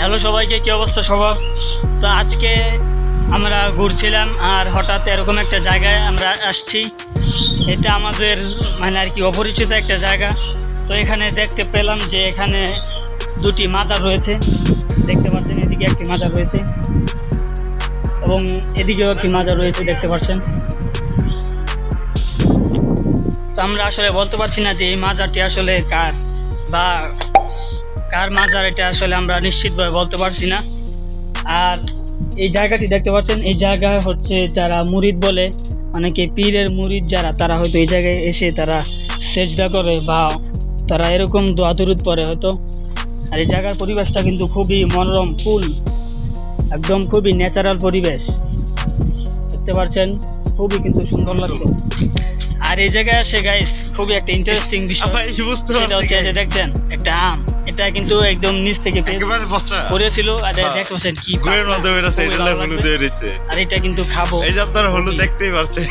Hello সবাইকে, কি অবস্থা সবার তো আজকে আমরা ঘুরছিলাম আর হঠাৎ এরকম একটা জায়গায় আমরা আসছি। এটা আমাদের মানে আর কি অপরিচিত একটা জায়গা। তো এখানে দেখতে পেলাম যে এখানে দুটি মাজার রয়েছে। দেখতে পাচ্ছেন, এদিকে একটি মাজার রয়েছে এবং এদিকেও একটি মাজার রয়েছে, দেখতে পাচ্ছেন। তো আমরা আসলে বলতে পারছি না যে এই মাজারটি আসলে কার বা কার মাজার এটা আসলে আমরা নিশ্চিতভাবে বলতে পারছি না। আর এই জায়গাটি দেখতে পাচ্ছেন এই জায়গা হচ্ছে যারা মুরিদ বলে অনেকে পীরের মুরিদ যারা তারা হয়তো এই জায়গায় এসে তারা সেজদা করে বা তারা এরকম দোয়া দুরুদ পরে হয়তো। আর এই জায়গার পরিবেশটা কিন্তু খুবই মনোরম ফুল একদম খুবই ন্যাচারাল পরিবেশ। দেখতে পাচ্ছেন খুবই কিন্তু সুন্দর লাগছে। আর এই জায়গায় আসে গাইস খুবই একটা ইন্টারেস্টিং বিষয়। বুঝতে সেটা হচ্ছে যে দেখছেন একটা আম। এটা কিন্তু একদম নিচ থেকে একেবারে পড়েছিল আর এটা হ্যাঁ। দেখতে পাচ্ছেন কি গুড়ের মধ্যে এটা হলুদ। আর এটা কিন্তু খাব। এই যে আপনারা হলুদ দেখতেই পারছেন